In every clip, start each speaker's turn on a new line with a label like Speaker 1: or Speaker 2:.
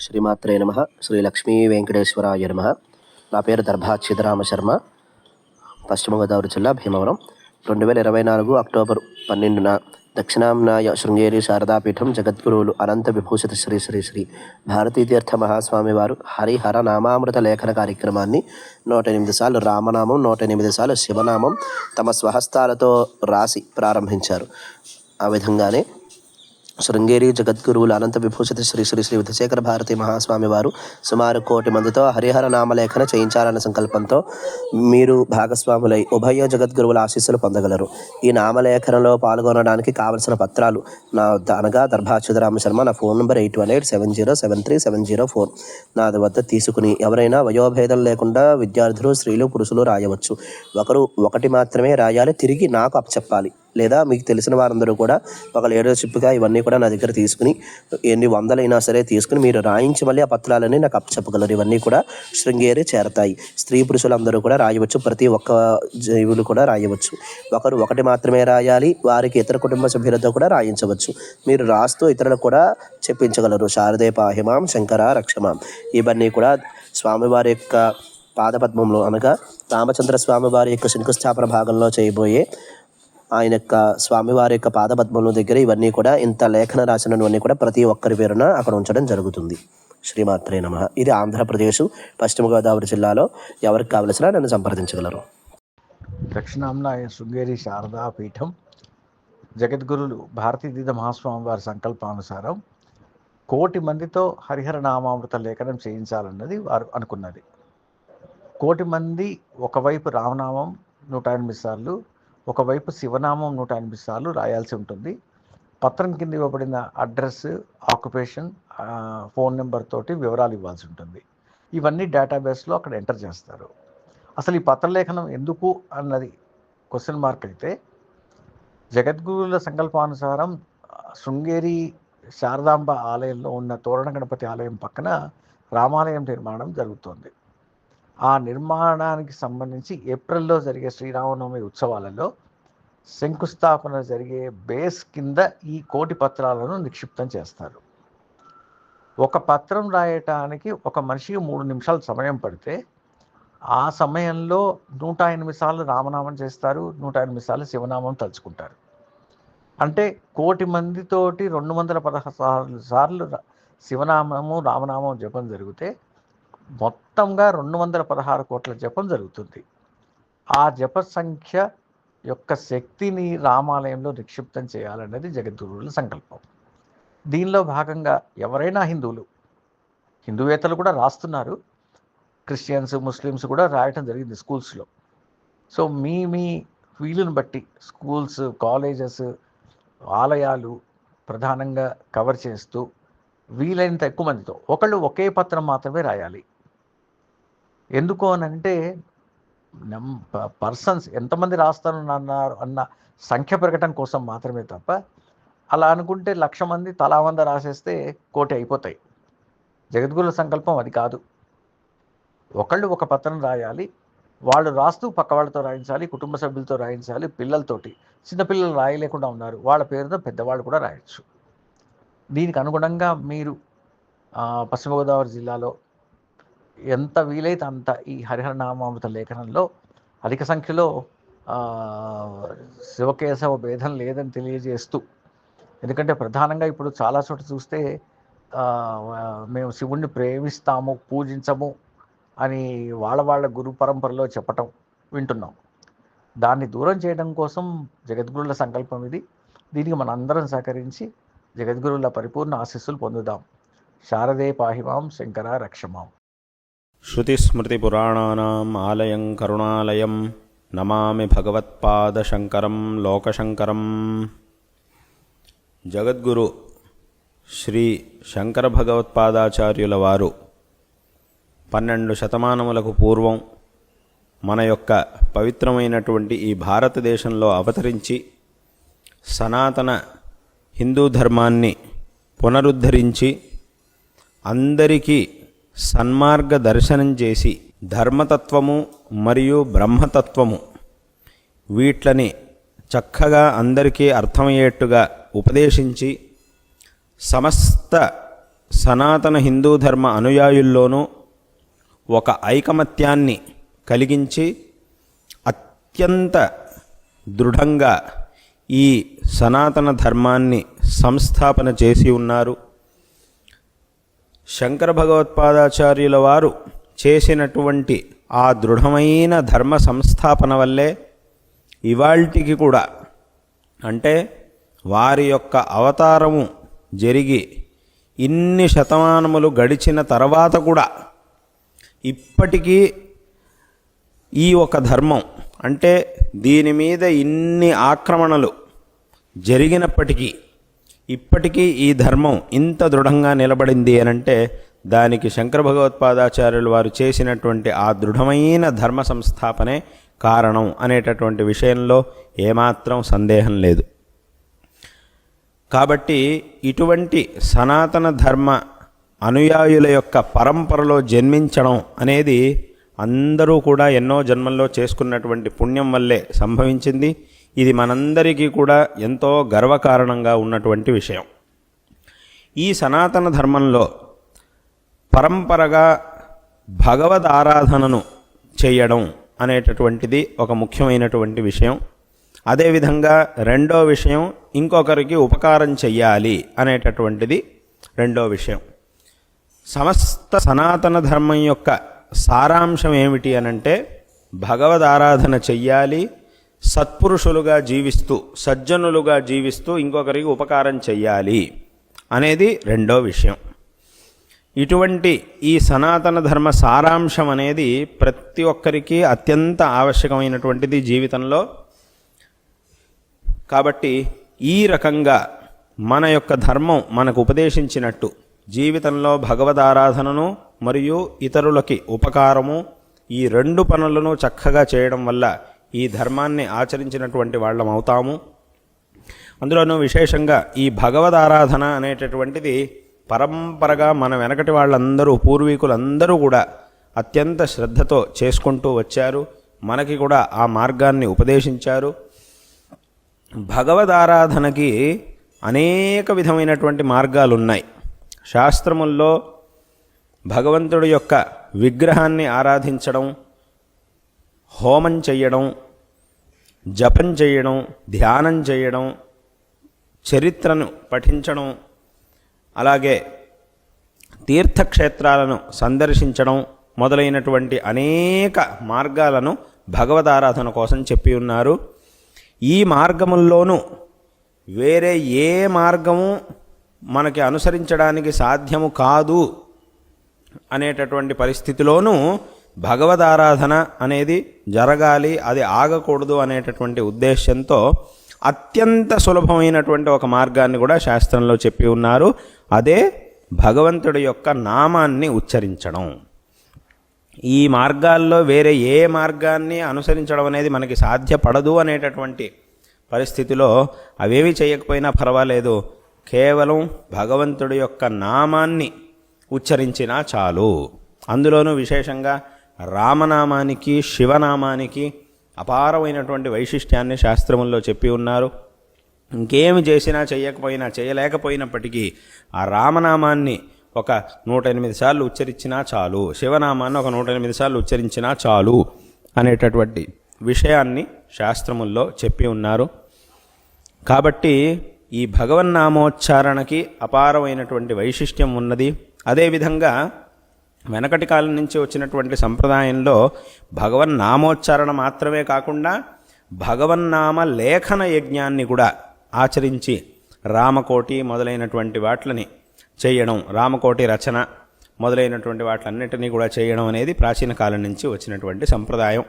Speaker 1: శ్రీమాత్రే నమ. శ్రీ లక్ష్మీ వెంకటేశ్వరాయ నమ. నా పేరు దర్భా చిదరామ శర్మ. పశ్చిమ గోదావరి జిల్లా భీమవరం. రెండు వేల ఇరవై నాలుగు అక్టోబర్ పన్నెండున దక్షిణాంనాయ శృంగేరి శారదాపీఠం జగద్గురువులు అనంత విభూషిత శ్రీ శ్రీ శ్రీ భారతీతీర్థ మహాస్వామి వారు హరిహర నామామృత లేఖన కార్యక్రమాన్ని నూట ఎనిమిది సార్లు రామనామం నూట ఎనిమిది సార్లు శివనామం తమ స్వహస్తాలతో రాసి ప్రారంభించారు. ఆ విధంగానే శృంగేరి జగద్గురువులు అనంత విభూషిత శ్రీ శ్రీ శ్రీ విధశేఖర భారతి మహాస్వామి వారు సుమారు కోటి మందితో హరిహర నామలేఖన చేయించాలన్న సంకల్పంతో మీరు భాగస్వాములై ఉభయ జగద్గురువుల ఆశీస్సులు పొందగలరు. ఈ నామలేఖనలో పాల్గొనడానికి కావలసిన పత్రాలు నా వద్ద అనగా దర్భాచ్యుతరామ శర్మ నా phone number eight one eight seven zero seven three seven zero four. నా వద్ద తీసుకుని ఎవరైనా వయోభేదం లేకుండా విద్యార్థులు స్త్రీలు పురుషులు రాయవచ్చు. ఒకరు ఒకటి మాత్రమే రాయాలి తిరిగి నాకు అప్పచెప్పాలి. లేదా మీకు తెలిసిన వారందరూ కూడా ఒక లీడర్షిప్గా ఇవన్నీ కూడా నా దగ్గర తీసుకుని ఎన్ని వందలైనా సరే తీసుకుని మీరు రాయించి మళ్ళీ ఆ పత్రాలని నాకు అప్పచెప్పగలరు. ఇవన్నీ కూడా శృంగేరి చేరతాయి. స్త్రీ పురుషులందరూ కూడా రాయవచ్చు. ప్రతి ఒక్క జీవులు కూడా రాయవచ్చు. ఒకరు ఒకటి మాత్రమే రాయాలి వారికి ఇతర కుటుంబ సభ్యులతో కూడా రాయించవచ్చు. మీరు రాస్తూ ఇతరులకు కూడా చెప్పించగలరు. శారదే పాహిమాం శంకర రక్షమాం. ఇవన్నీ కూడా స్వామివారి యొక్క పాదపద్మంలో అనగా రామచంద్ర స్వామివారి యొక్క శంకుస్థాపన భాగంలో చేయబోయే ఆయన యొక్క స్వామివారి యొక్క పాదపద్మముల దగ్గర ఇవన్నీ కూడా ఇంత లేఖన రాసినవన్నీ కూడా ప్రతి ఒక్కరి పేరున అక్కడ ఉంచడం జరుగుతుంది. శ్రీమాత్రే నమ. ఇది ఆంధ్రప్రదేశ్ పశ్చిమ గోదావరి జిల్లాలో ఎవరికి కావలసిన నన్ను సంప్రదించగలరు.
Speaker 2: దక్షిణాంనాయ శృంగేరి శారదా పీఠం జగద్గురులు భారతీతీర్థ మహాస్వామి వారి సంకల్పానుసారం కోటి మందితో హరిహర నామామృత లేఖనం చేయించాలన్నది వారు అనుకున్నది. కోటి మంది ఒకవైపు రామనామం నూట ఎనిమిది సార్లు ఒకవైపు శివనామం నూట ఎనిమిది సార్లు రాయాల్సి ఉంటుంది. పత్రం కింద ఇవ్వబడిన అడ్రస్ ఆక్యుపేషన్ ఫోన్ నెంబర్ తోటి వివరాలు ఇవ్వాల్సి ఉంటుంది. ఇవన్నీ డేటాబేస్లో అక్కడ ఎంటర్ చేస్తారు. అసలు ఈ పత్రలేఖనం ఎందుకు అన్నది క్వశ్చన్ మార్క్ అయితే జగద్గురుల సంకల్పానుసారం శృంగేరి శారదాంబ ఆలయంలో ఉన్న తోరణ గణపతి ఆలయం పక్కన రామాలయం నిర్మాణం జరుగుతోంది. ఆ నిర్మాణానికి సంబంధించి ఏప్రిల్లో జరిగే శ్రీరామనవమి ఉత్సవాలలో శంకుస్థాపన జరిగే బేస్ కింద ఈ కోటి పత్రాలను నిక్షిప్తం చేస్తారు. ఒక పత్రం రాయటానికి ఒక మనిషికి మూడు నిమిషాలు సమయం పడితే ఆ సమయంలో నూట ఎనిమిది సార్లు రామనామం చేస్తారు నూట ఎనిమిది సార్లు శివనామం తలుచుకుంటారు. అంటే కోటి మందితోటి రెండు వందల పదహారు సార్లు శివనామము రామనామం జపం జరిగితే మొత్తంగా రెండు వందల పదహారు కోట్ల జపం జరుగుతుంది. ఆ జప సంఖ్య యొక్క శక్తిని రామాలయంలో నిక్షిప్తం చేయాలన్నది జగద్గురువుల సంకల్పం. దీనిలో భాగంగా ఎవరైనా హిందువులు హిందువేత్తలు కూడా రాస్తున్నారు. క్రిస్టియన్స్ ముస్లిమ్స్ కూడా రాయటం జరిగింది స్కూల్స్లో. సో మీ మీ వీలుని బట్టి స్కూల్స్ కాలేజెస్ ఆలయాలు ప్రధానంగా కవర్ చేస్తూ వీలైనంత ఎక్కువ మందితో ఒకళ్ళు ఒకే పత్రం మాత్రమే రాయాలి. ఎందుకు అని అంటే పర్సన్స్ ఎంతమంది రాస్తానన్నారు అన్న సంఖ్య పెరగటం కోసం మాత్రమే తప్ప అలా అనుకుంటే లక్ష మంది తలా వంద రాసేస్తే కోటి అయిపోతాయి. జగద్గురుల సంకల్పం అది కాదు. ఒకళ్ళు ఒక పత్రం రాయాలి వాళ్ళు రాస్తూ పక్క వాళ్ళతో రాయించాలి కుటుంబ సభ్యులతో రాయించాలి పిల్లలతోటి. చిన్నపిల్లలు రాయలేకుండా ఉన్నారు వాళ్ళ పేరుతో పెద్దవాళ్ళు కూడా రాయొచ్చు. దీనికి అనుగుణంగా మీరు పశ్చిమ గోదావరి జిల్లాలో ఎంత వీలైతే అంత ఈ హరిహర నామామృత లేఖనంలో అధిక సంఖ్యలో శివకేశవ భేదం లేదని తెలియజేస్తూ ఎందుకంటే ప్రధానంగా ఇప్పుడు చాలా చోట్ల చూస్తే మేము శివుణ్ణి ప్రేమిస్తాము పూజించము అని వాళ్ళ వాళ్ళ గురు పరంపరలో చెప్పటం వింటున్నాం. దాన్ని దూరం చేయడం కోసం జగద్గురుల సంకల్పం ఇది. దీనికి మనందరం సహకరించి జగద్గురుల పరిపూర్ణ ఆశీస్సులు పొందుదాం. శారదే పాహిమాం శంకర రక్షమాం.
Speaker 3: श्रुतिस्मृतिपुराणानाम् आलयं करुणालयं नमामि भगवत्पादशङ्करं लोकशङ्करम् జగద్గురు శ్రీ శంకర భగవత్పాదాచార్యుల వారు పన్నెండు శతమానములకు పూర్వం మన యొక్క పవిత్రమైనటువంటి ఈ భారతదేశంలో అవతరించి సనాతన హిందూ ధర్మాన్ని పునరుద్ధరించి అందరికీ సన్మార్గ దర్శనం చేసి ధర్మతత్వము మరియు బ్రహ్మతత్వము వీట్లని చక్కగా అందరికీ అర్థమయ్యేట్టుగా ఉపదేశించి సమస్త సనాతన హిందూ ధర్మ అనుయాయుల్లోనూ ఒక ఐకమత్యాన్ని కలిగించి అత్యంత దృఢంగా ఈ సనాతన ధర్మాన్ని సంస్థాపన చేసి ఉన్నారు. శంకర భగవత్పాదాచార్యుల వారు చేసినటువంటి ఆ దృఢమైన ధర్మ సంస్థాపన వల్లే ఇవాల్టికి కూడా అంటే వారి యొక్క అవతారము జరిగి ఇన్ని శతమానములు గడిచిన తర్వాత కూడా ఇప్పటికీ ఈ ఒక ధర్మం అంటే దీని మీద ఇన్ని ఆక్రమణలు జరిగినప్పటికీ ఇప్పటికీ ఈ ధర్మం ఇంత దృఢంగా నిలబడింది అనంటే దానికి శంకర భగవత్పాదాచార్యులు వారు చేసినటువంటి ఆ దృఢమైన ధర్మ సంస్థాపనే కారణం అనేటటువంటి విషయంలో ఏమాత్రం సందేహం లేదు. కాబట్టి ఇటువంటి సనాతన ధర్మ అనుయాయుల యొక్క పరంపరలో జన్మించడం అనేది అందరూ కూడా ఎన్నో జన్మల్లో చేసుకున్నటువంటి పుణ్యం వల్లే సంభవించింది. ఇది మనందరికీ కూడా ఎంతో గర్వకారణంగా ఉన్నటువంటి విషయం. ఈ సనాతన ధర్మంలో పరంపరగా భగవద్ ఆరాధనను చేయడం అనేటటువంటిది ఒక ముఖ్యమైనటువంటి విషయం. అదేవిధంగా రెండో విషయం ఇంకొకరికి ఉపకారం చెయ్యాలి అనేటటువంటిది రెండో విషయం. సమస్త సనాతన ధర్మం యొక్క సారాంశం ఏమిటి అనంటే భగవద్ ఆరాధన చెయ్యాలి సత్పురుషులుగా జీవిస్తూ సజ్జనులుగా జీవిస్తూ ఇంకొకరికి ఉపకారం చెయ్యాలి అనేది రెండో విషయం. ఇటువంటి ఈ సనాతన ధర్మ సారాంశం అనేది ప్రతి ఒక్కరికి అత్యంత ఆవశ్యకమైనటువంటిది జీవితంలో. కాబట్టి ఈ రకంగా మన యొక్క ధర్మం మనకు ఉపదేశించినట్టు జీవితంలో భగవద్ ఆరాధనను మరియు ఇతరులకి ఉపకారము ఈ రెండు పనులను చక్కగా చేయడం వల్ల ఈ ధర్మాన్ని ఆచరించినటువంటి వాళ్ళం అవుతాము. అందులోనూ విశేషంగా ఈ భగవద్ ఆరాధన అనేటటువంటిది పరంపరగా మన వెనకటి వాళ్ళందరూ పూర్వీకులందరూ కూడా అత్యంత శ్రద్ధతో చేసుకుంటూ వచ్చారు. మనకి కూడా ఆ మార్గాన్ని ఉపదేశించారు. భగవద్ ఆరాధనకి అనేక విధమైనటువంటి మార్గాలు ఉన్నాయి శాస్త్రముల్లో భగవంతుడి యొక్క విగ్రహాన్ని ఆరాధించడం హోమం చేయడం జపం చేయడం ధ్యానం చేయడం చరిత్రను పఠించడం అలాగే తీర్థక్షేత్రాలను సందర్శించడం మొదలైనటువంటి అనేక మార్గాలను భగవద్ ఆరాధన కోసం చెప్పి ఉన్నారు. ఈ మార్గముల్లోనూ వేరే ఏ మార్గము మనకి అనుసరించడానికి సాధ్యము కాదు అనేటటువంటి పరిస్థితిలోనూ భగవదారాధన అనేది జరగాలి అది ఆగకూడదు అనేటటువంటి ఉద్దేశంతో అత్యంత సులభమైనటువంటి ఒక మార్గాన్ని కూడా శాస్త్రంలో చెప్పి ఉన్నారు. అదే భగవంతుడి యొక్క నామాన్ని ఉచ్చరించడం. ఈ మార్గాల్లో వేరే ఏ మార్గాన్ని అనుసరించడం అనేది మనకి సాధ్యపడదు అనేటటువంటి పరిస్థితిలో అవేవి చేయకపోయినా పర్వాలేదు. కేవలం భగవంతుడి యొక్క నామాన్ని ఉచ్చరించినా చాలు. అందులోనూ విశేషంగా రామనామానికి శివనామానికి అపారమైనటువంటి వైశిష్ట్యాన్ని శాస్త్రముల్లో చెప్పి ఉన్నారు. ఇంకేమి చేసినా చేయకపోయినా చేయలేకపోయినప్పటికీ ఆ రామనామాన్ని ఒక నూట ఎనిమిది సార్లు ఉచ్చరించినా చాలు శివనామాన్ని ఒక నూట ఎనిమిది సార్లు ఉచ్చరించినా చాలు అనేటటువంటి విషయాన్ని శాస్త్రముల్లో చెప్పి ఉన్నారు. కాబట్టి ఈ భగవన్నామోచ్చారణకి అపారమైనటువంటి వైశిష్ట్యం ఉన్నది. అదేవిధంగా వెనకటి కాలం నుంచి వచ్చినటువంటి సంప్రదాయంలో భగవన్నామోచ్చారణ మాత్రమే కాకుండా భగవన్నామ లేఖన యజ్ఞాన్ని కూడా ఆచరించి రామకోటి మొదలైనటువంటి వాట్లని చేయడం రామకోటి రచన మొదలైనటువంటి వాటిలన్నిటినీ కూడా చేయడం అనేది ప్రాచీన కాలం నుంచి వచ్చినటువంటి సంప్రదాయం.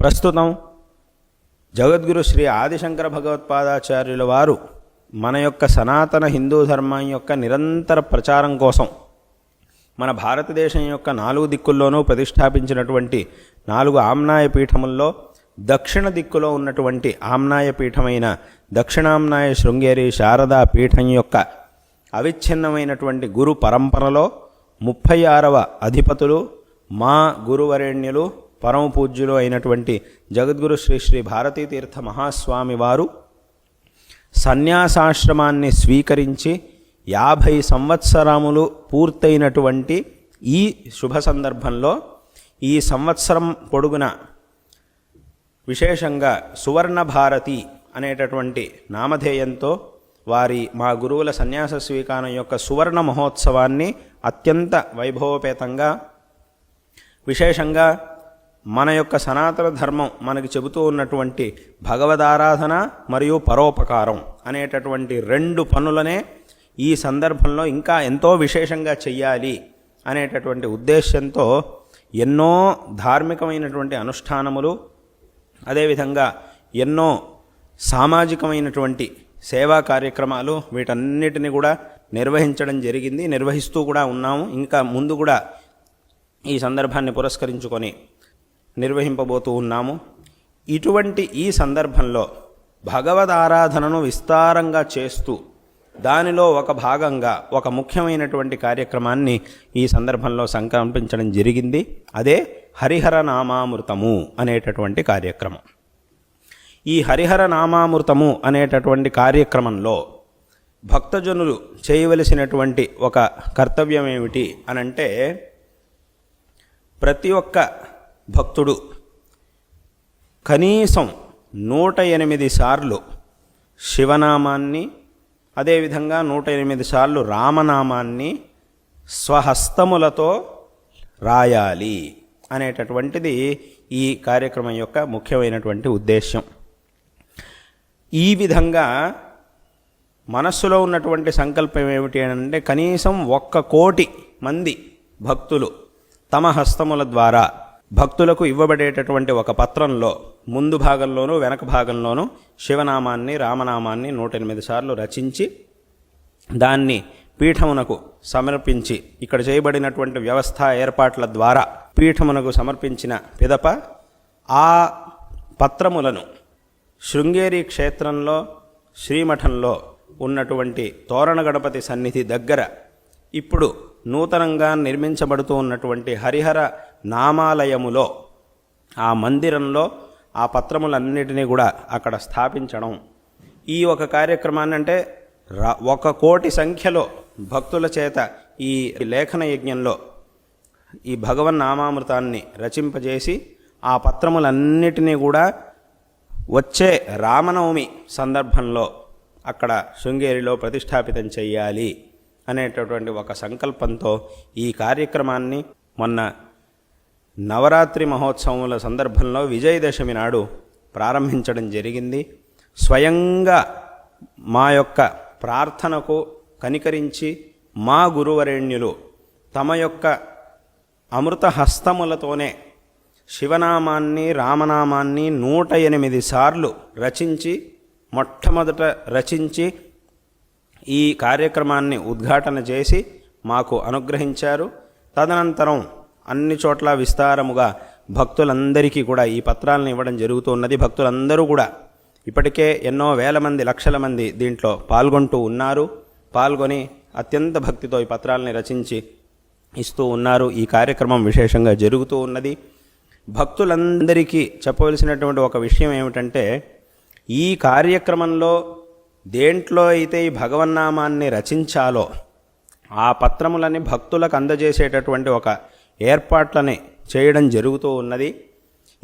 Speaker 3: ప్రస్తుతం జగద్గురు శ్రీ ఆదిశంకర భగవత్పాదాచార్యుల వారు మన యొక్క సనాతన హిందూ ధర్మం యొక్క నిరంతర ప్రచారం కోసం మన భారతదేశం యొక్క నాలుగు దిక్కుల్లోనూ ప్రతిష్టాపించినటువంటి నాలుగు ఆమ్నాయ పీఠముల్లో దక్షిణ దిక్కులో ఉన్నటువంటి ఆమ్నాయ పీఠమైన దక్షిణామ్నాయ శృంగేరి శారదా పీఠం యొక్క అవిచ్ఛిన్నమైనటువంటి గురు పరంపరలో ముప్పై ఆరవ అధిపతులు మా గురువరేణ్యులు పరమ పూజ్యులు అయినటువంటి జగద్గురు శ్రీ శ్రీ భారతీ తీర్థ మహాస్వామి వారు సన్యాసాశ్రమాన్ని స్వీకరించి యాభై సంవత్సరములు పూర్తయినటువంటి ఈ శుభ సందర్భంలో ఈ సంవత్సరం పొడుగున విశేషంగా సువర్ణ భారతి అనేటటువంటి నామధేయంతో వారి మా గురువుల సన్యాస స్వీకారం యొక్క సువర్ణ మహోత్సవాన్ని అత్యంత వైభవపేతంగా విశేషంగా మన యొక్క సనాతన ధర్మం మనకు చెబుతూ ఉన్నటువంటి భగవదారాధన మరియు పరోపకారం అనేటటువంటి రెండు పనులనే ఈ సందర్భంలో ఇంకా ఎంతో విశేషంగా చెయ్యాలి అనేటటువంటి ఉద్దేశ్యంతో ఎన్నో ధార్మికమైనటువంటి అనుష్ఠానములు అదేవిధంగా ఎన్నో సామాజికమైనటువంటి సేవా కార్యక్రమాలు వీటన్నిటిని కూడా నిర్వహించడం జరిగింది నిర్వహిస్తూ కూడా ఉన్నాము. ఇంకా ముందు కూడా ఈ సందర్భాన్ని పురస్కరించుకొని నిర్వహింపబోతూ ఉన్నాము. ఇటువంటి ఈ సందర్భంలో భగవద్ ఆరాధనను విస్తారంగా చేస్తూ దానిలో ఒక భాగంగా ఒక ముఖ్యమైనటువంటి కార్యక్రమాన్ని ఈ సందర్భంలో సంకల్పించడం జరిగింది. అదే హరిహర నామామృతము అనేటటువంటి కార్యక్రమం. ఈ హరిహర నామామృతము అనేటటువంటి కార్యక్రమంలో భక్తజనులు చేయవలసినటువంటి ఒక కర్తవ్యం ఏమిటి అనంటే ప్రతి ఒక్క భక్తుడు కనీసం నూట ఎనిమిది సార్లు శివనామాన్ని అదేవిధంగా నూట ఎనిమిది సార్లు రామనామాన్ని స్వహస్తములతో రాయాలి అనేటటువంటిది ఈ కార్యక్రమం యొక్క ముఖ్యమైనటువంటి ఉద్దేశ్యం. ఈ విధంగా మనస్సులో ఉన్నటువంటి సంకల్పం ఏమిటి అంటే కనీసం ఒక్క కోటి మంది భక్తులు తమ హస్తముల ద్వారా భక్తులకు ఇవ్వబడేటటువంటి ఒక పత్రంలో ముందు భాగంలోనూ వెనక భాగంలోనూ శివనామాన్ని రామనామాన్ని నూట ఎనిమిది సార్లు రచించి దాన్ని పీఠమునకు సమర్పించి ఇక్కడ చేయబడినటువంటి వ్యవస్థ ఏర్పాట్ల ద్వారా పీఠమునకు సమర్పించిన పిదప ఆ పత్రములను శృంగేరి క్షేత్రంలో శ్రీమఠంలో ఉన్నటువంటి తోరణ గణపతి సన్నిధి దగ్గర ఇప్పుడు నూతనంగా నిర్మించబడుతూ ఉన్నటువంటి హరిహర నామాలయములో ఆ మందిరంలో ఆ పత్రములన్నిటినీ కూడా అక్కడ స్థాపించడం. ఈ ఒక కార్యక్రమాన్ని అంటే ఒక కోటి సంఖ్యలో భక్తుల చేత ఈ లేఖన యజ్ఞంలో ఈ భగవన్ నామామృతాన్ని రచింపజేసి ఆ పత్రములన్నిటినీ కూడా వచ్చే రామనవమి సందర్భంలో అక్కడ శృంగేరిలో ప్రతిష్టాపితం చేయాలి అనేటటువంటి ఒక సంకల్పంతో ఈ కార్యక్రమాన్ని మొన్న నవరాత్రి మహోత్సవముల సందర్భంలో విజయదశమి నాడు ప్రారంభించడం జరిగింది. స్వయంగా మా యొక్క ప్రార్థనకు కనికరించి మా గురువరేణ్యులు తమ యొక్క అమృత హస్తములతోనే శివనామాన్ని రామనామాన్ని నూట ఎనిమిది సార్లు రచించి మొట్టమొదట రచించి ఈ కార్యక్రమాన్ని ఉద్ఘాటన చేసి మాకు అనుగ్రహించారు. తదనంతరం అన్ని చోట్ల విస్తారముగా భక్తులందరికీ కూడా ఈ పత్రాలను ఇవ్వడం జరుగుతున్నది భక్తులందరూ కూడా ఇప్పటికే ఎన్నో వేల మంది లక్షల మంది దీంట్లో పాల్గొంటూ ఉన్నారు. పాల్గొని అత్యంత భక్తితో ఈ పత్రాలని రచించి ఇస్తూ ఉన్నారు. ఈ కార్యక్రమం విశేషంగా జరుగుతూ ఉన్నది. భక్తులందరికీ చెప్పవలసినటువంటి ఒక విషయం ఏమిటంటే ఈ కార్యక్రమంలో దేంట్లో అయితే ఈ భగవన్నామాన్ని రచించాలో ఆ పత్రములని భక్తులకు అందజేసేటటువంటి ఒక ఏర్పాట్లని చేయడం జరుగుతూ ఉన్నది.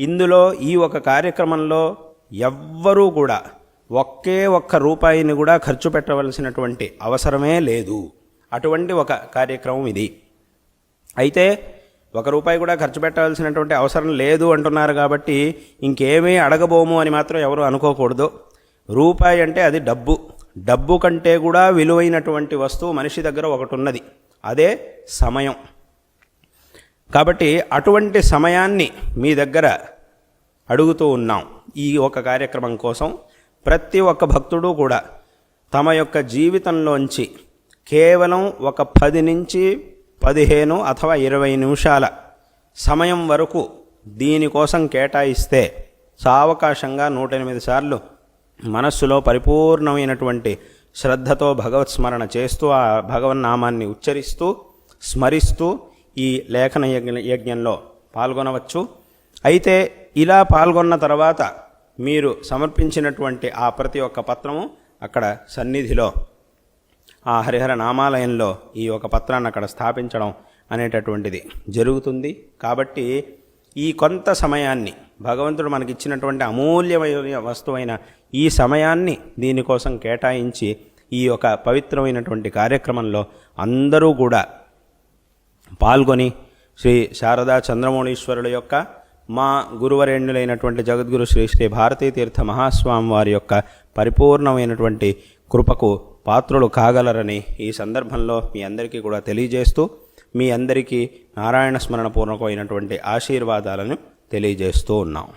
Speaker 3: ఇందులో ఈ ఒక కార్యక్రమంలో ఎవ్వరూ కూడా ఒకే ఒక్క రూపాయిని కూడా ఖర్చు పెట్టవలసినటువంటి అవసరమే లేదు. అటువంటి ఒక కార్యక్రమం ఇది. అయితే ఒక రూపాయి కూడా ఖర్చు పెట్టవలసినటువంటి అవసరం లేదు అంటున్నారు కాబట్టి ఇంకేమీ అడగబోము అని మాత్రం ఎవరు అనుకోకూడదు. రూపాయి అంటే అది డబ్బు. డబ్బు కంటే కూడా విలువైనటువంటి వస్తువు మనిషి దగ్గర ఒకటి ఉన్నది. అదే సమయం. కాబట్టి అటువంటి సమయాన్ని మీ దగ్గర అడుగుతూ ఉన్నాం ఈ ఒక కార్యక్రమం కోసం. ప్రతి ఒక్క భక్తుడు కూడా తమ యొక్క జీవితంలోంచి కేవలం ఒక పది నుంచి పదిహేను అథవా ఇరవై నిమిషాల సమయం వరకు దీనికోసం కేటాయిస్తే సావకాశంగా నూట ఎనిమిది సార్లు మనస్సులో పరిపూర్ణమైనటువంటి శ్రద్ధతో భగవత్ స్మరణ చేస్తూ ఆ భగవన్నామాన్ని ఉచ్చరిస్తూ స్మరిస్తూ ఈ లేఖన యజ్ఞ యజ్ఞంలో పాల్గొనవచ్చు. అయితే ఇలా పాల్గొన్న తర్వాత మీరు సమర్పించినటువంటి ఆ ప్రతి ఒక్క పత్రము అక్కడ సన్నిధిలో ఆ హరిహర నామాలయంలో ఈ ఒక పత్రాన్ని అక్కడ స్థాపించడం అనేటటువంటిది జరుగుతుంది. కాబట్టి ఈ కొంత సమయాన్ని భగవంతుడు మనకి ఇచ్చినటువంటి అమూల్యమైన వస్తువైన ఈ సమయాన్ని దీనికోసం కేటాయించి ఈ యొక్క పవిత్రమైనటువంటి కార్యక్రమంలో అందరూ కూడా పాల్గొని శ్రీ శారదా చంద్రమౌళీశ్వరుల యొక్క మా గురువరేణులైనటువంటి జగద్గురు శ్రీ శ్రీ భారతీ తీర్థ మహాస్వామి వారి యొక్క పరిపూర్ణమైనటువంటి కృపకు పాత్రులు కాగలరని ఈ సందర్భంలో మీ అందరికీ కూడా తెలియజేస్తూ మీ అందరికీ నారాయణ స్మరణ పూర్వకమైనటువంటి ఆశీర్వాదాలను తెలియజేస్తూ ఉన్నాం.